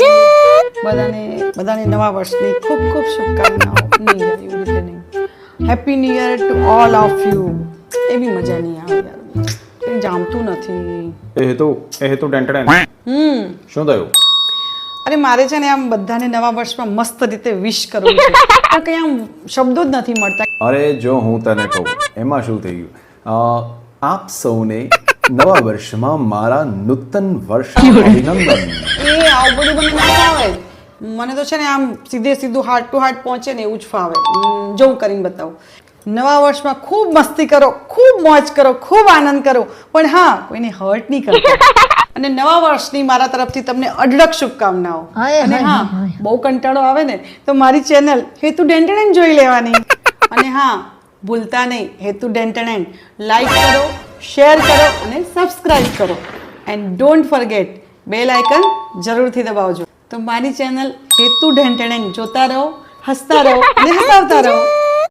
બધાને બધાને નવા વર્ષની ખૂબ ખૂબ શુભકામનાઓ. નહીં યાર, એવી રીતે નહીં happy new year to all of you એવી મજા નહીં આવે યાર. કંઈ જામતું નથી. એ તો એ તો ટેન્ટડેન હમ. શું થયું? અરે મારે છે ને આમ બધાને નવા વર્ષમાં મસ્ત રીતે વિશ કરવું છે. પણ કંઈ આમ શબ્દો જ નથી મળતા. અરે જો હું તને કહું એમાં શું થઈ ગયું? આપ સૌને નવા વર્ષમાં મારા નૂતન વર્ષ અભિનંદન એ આવું બધું મને ના ફાવે મને તો છે ને આમ સીધે સીધું હાર્ટ ટુ હાર્ટ પહોંચે ને એવું જ ફાવે જો હું કરીને બતાવું નવા વર્ષમાં ખૂબ મસ્તી કરો ખૂબ મોજ કરો ખૂબ આનંદ કરો પણ હા કોઈને હર્ટ નહીં કરતા અને નવા વર્ષની મારા તરફથી તમને અઢળક શુભકામનાઓ અને હા બહુ કંટાળો આવે ને તો મારી ચેનલ હેતુ ડેન્ટણેન જોઈ લેવાની અને હા ભૂલતા નહીં હેતુ ડેન્ટણેન લાઈક કરો શેર કરો અને સબસ્ક્રાઈબ કરો. And don't forget bell icon જરૂરથી દબાવજો. તો મારી ચેનલ હેતુ ઢેંટણે જોતા રહો, હસતા રહો અને હસાવતા રહો.